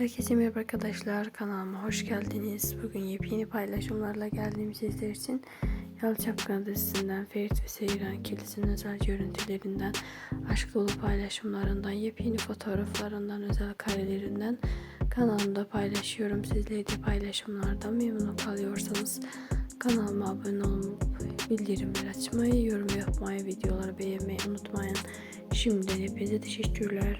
Herkese merhaba arkadaşlar kanalıma hoş geldiniz. Bugün yepyeni paylaşımlarla geldiğim sizler için Yalı Çapkın dizisinden Ferit ve Seyran Kilis'in özel görüntülerinden, aşk dolu paylaşımlarından, yepyeni fotoğraflarından, özel karelerinden kanalımda paylaşıyorum. Sizler de paylaşımlardan memnun kalıyorsanız kanalıma abone olup bildirimleri açmayı, yorum yapmayı, videoları beğenmeyi unutmayın. Şimdiden hepinize teşekkürler.